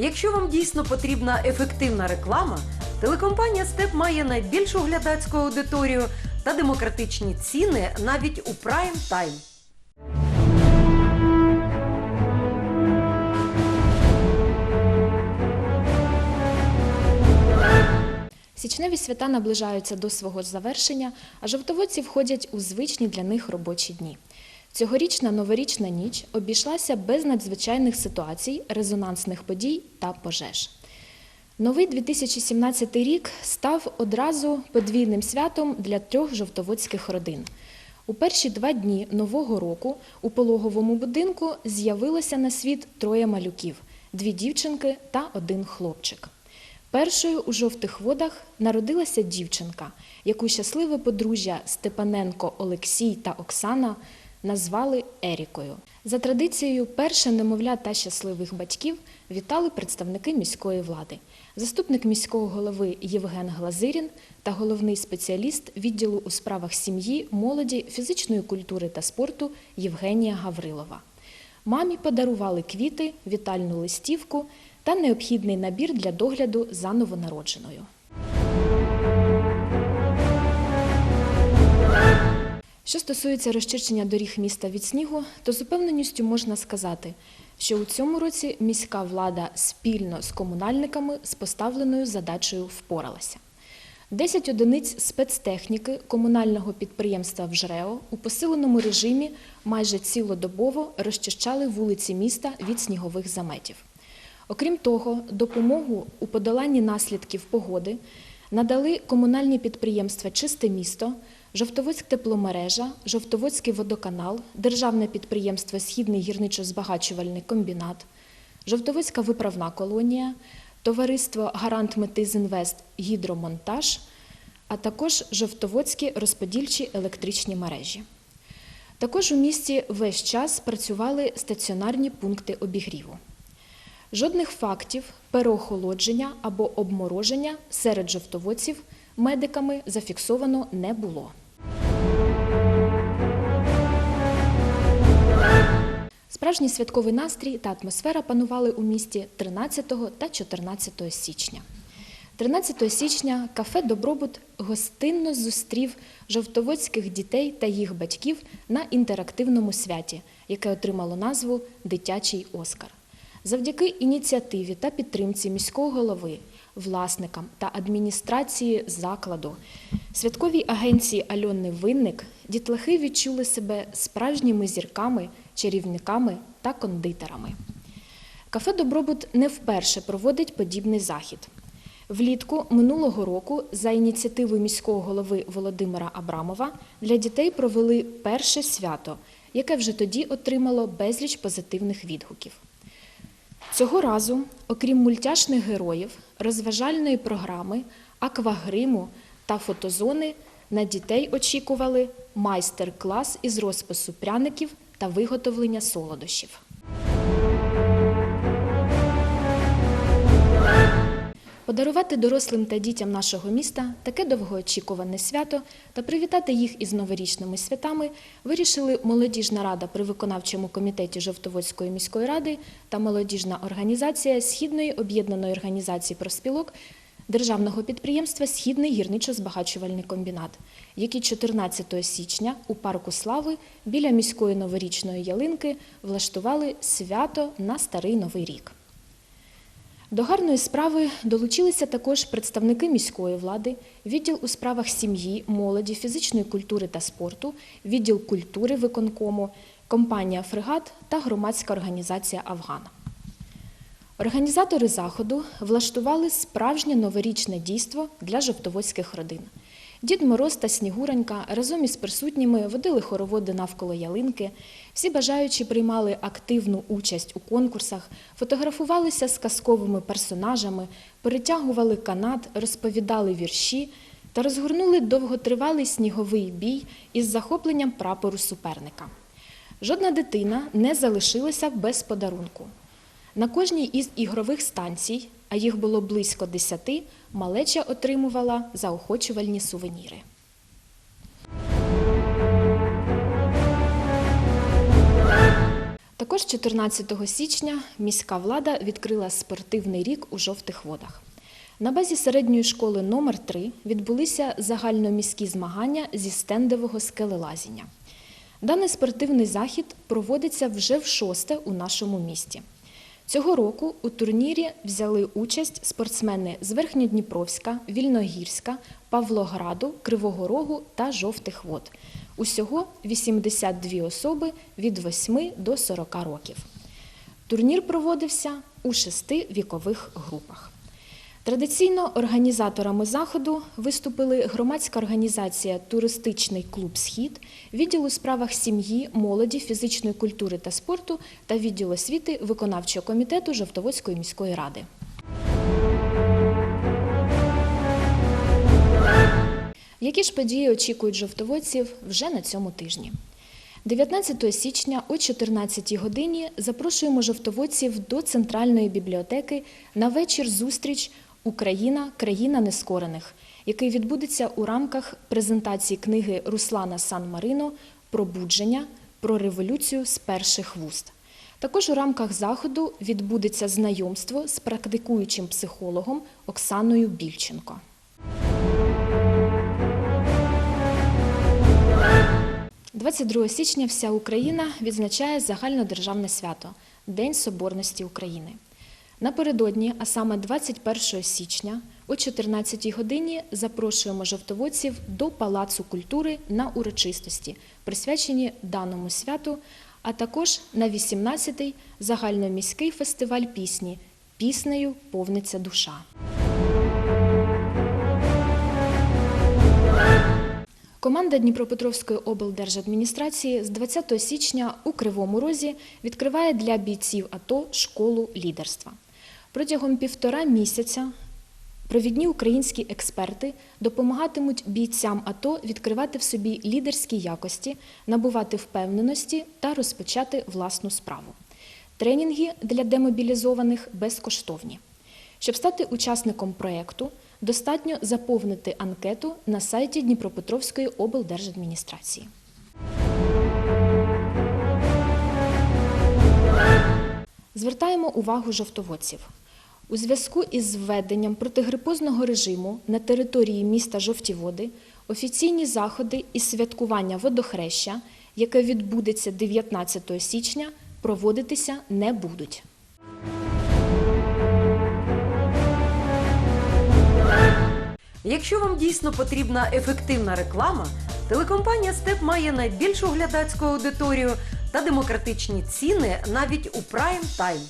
Якщо вам дійсно потрібна ефективна реклама, телекомпанія Степ має найбільшу глядацьку аудиторію та демократичні ціни навіть у прайм тайм. Січневі свята наближаються до свого завершення, а жовтоводці входять у звичні для них робочі дні. Цьогорічна новорічна ніч обійшлася без надзвичайних ситуацій, резонансних подій та пожеж. Новий 2017 рік став одразу подвійним святом для трьох жовтоводських родин. У перші два дні нового року у пологовому будинку з'явилося на світ троє малюків: дві дівчинки та один хлопчик. Першою у жовтих водах народилася дівчинка, яку щасливе подружжя Степаненко Олексій та Оксана назвали Ерікою. За традицією, перше немовля та щасливих батьків вітали представники міської влади, заступник міського голови Євген Глазирін та головний спеціаліст відділу у справах сім'ї, молоді, фізичної культури та спорту Євгенія Гаврилова. Мамі подарували квіти, вітальну листівку та необхідний набір для догляду за новонародженою. Що стосується розчищення доріг міста від снігу, то з упевненістю можна сказати, що у цьому році міська влада спільно з комунальниками з поставленою задачею впоралася. 10 одиниць спецтехніки комунального підприємства «Вжрео» у посиленому режимі майже цілодобово розчищали вулиці міста від снігових заметів. Окрім того, допомогу у подоланні наслідків погоди надали комунальні підприємства Чисте місто, Жовтоводськ тепломережа, Жовтоводський водоканал, Державне підприємство Східний гірничо-збагачувальний комбінат, Жовтоводська виправна колонія, Товариство Гарант Метизінвест Гідромонтаж, а також Жовтоводські розподільчі електричні мережі. Також у місті весь час працювали стаціонарні пункти обігріву. Жодних фактів переохолодження або обмороження серед жовтоводців медиками зафіксовано не було. Справжній святковий настрій та атмосфера панували у місті 13 та 14 січня. 13 січня кафе Добробут гостинно зустрів жовтоводських дітей та їх батьків на інтерактивному святі, яке отримало назву Дитячий Оскар. Завдяки ініціативі та підтримці міського голови, власникам та адміністрації закладу, святковій агенції Альони Винник дітлахи відчули себе справжніми зірками, чарівниками та кондитерами. Кафе Добробут не вперше проводить подібний захід. Влітку минулого року за ініціативи міського голови Володимира Абрамова для дітей провели перше свято, яке вже тоді отримало безліч позитивних відгуків. Цього разу, окрім мультяшних героїв, розважальної програми, аквагриму та фотозони, на дітей очікували майстер-клас із розпису пряників та виготовлення солодощів. Подарувати дорослим та дітям нашого міста таке довгоочікуване свято та привітати їх із новорічними святами вирішили молодіжна рада при виконавчому комітеті Жовтоводської міської ради та молодіжна організація Східної об'єднаної організації профспілок державного підприємства Східний гірничо-збагачувальний комбінат, які 14 січня у парку Слави біля міської новорічної ялинки влаштували свято на Старий Новий рік. До гарної справи долучилися також представники міської влади, відділ у справах сім'ї, молоді, фізичної культури та спорту, відділ культури виконкому, компанія Фрегат та громадська організація Афган. Організатори заходу влаштували справжнє новорічне дійство для жовтоводських родин. Дід Мороз та Снігуронька разом із присутніми водили хороводи навколо ялинки. Всі бажаючі приймали активну участь у конкурсах, фотографувалися з казковими персонажами, перетягували канат, розповідали вірші та розгорнули довготривалий сніговий бій із захопленням прапору суперника. Жодна дитина не залишилася без подарунку. На кожній із ігрових станцій, а їх було близько десяти, малеча отримувала заохочувальні сувеніри. Також 14 січня міська влада відкрила спортивний рік у жовтих водах. На базі середньої школи номер 3 відбулися загальноміські змагання зі стендового скелелазіння. Даний спортивний захід проводиться вже в шосте у нашому місті. Цього року у турнірі взяли участь спортсмени з Верхньодніпровська, Вільногірська, Павлограду, Кривого Рогу та Жовтих Вод. Усього 82 особи від 8 до 40 років. Турнір проводився у шести вікових групах. Традиційно організаторами заходу виступили громадська організація Туристичний клуб Схід, відділ у справах сім'ї, молоді, фізичної культури та спорту та відділ освіти виконавчого комітету Жовтоводської міської ради. Які ж події очікують жовтоводців вже на цьому тижні? 19 січня о 14 годині запрошуємо жовтоводців до центральної бібліотеки на вечір зустріч Україна країна нескорених, який відбудеться у рамках презентації книги Руслана Сан Марино Пробудження про революцію з перших вуст. Також у рамках заходу відбудеться знайомство з практикуючим психологом Оксаною Більченко. – 22 січня вся Україна відзначає загальнодержавне свято День Соборності України. Напередодні, а саме 21 січня, о 14 годині запрошуємо жовтоводців до Палацу культури на урочистості, присвячені даному святу, а також на 18-й загальноміський фестиваль пісні Піснею повниться душа. Команда Дніпропетровської облдержадміністрації з 20 січня у Кривому Розі відкриває для бійців АТО школу лідерства. Протягом півтора місяця провідні українські експерти допомагатимуть бійцям АТО відкривати в собі лідерські якості, набувати впевненості та розпочати власну справу. Тренінги для демобілізованих безкоштовні. Щоб стати учасником проєкту, достатньо заповнити анкету на сайті Дніпропетровської облдержадміністрації. Звертаємо увагу жовтоводців. У зв'язку із введенням протигрипозного режиму на території міста Жовті Води офіційні заходи із святкування водохреща, яке відбудеться 19 січня, проводитися не будуть. Якщо вам дійсно потрібна ефективна реклама, телекомпанія Степ має найбільшу глядацьку аудиторію та демократичні ціни навіть у прайм тайм.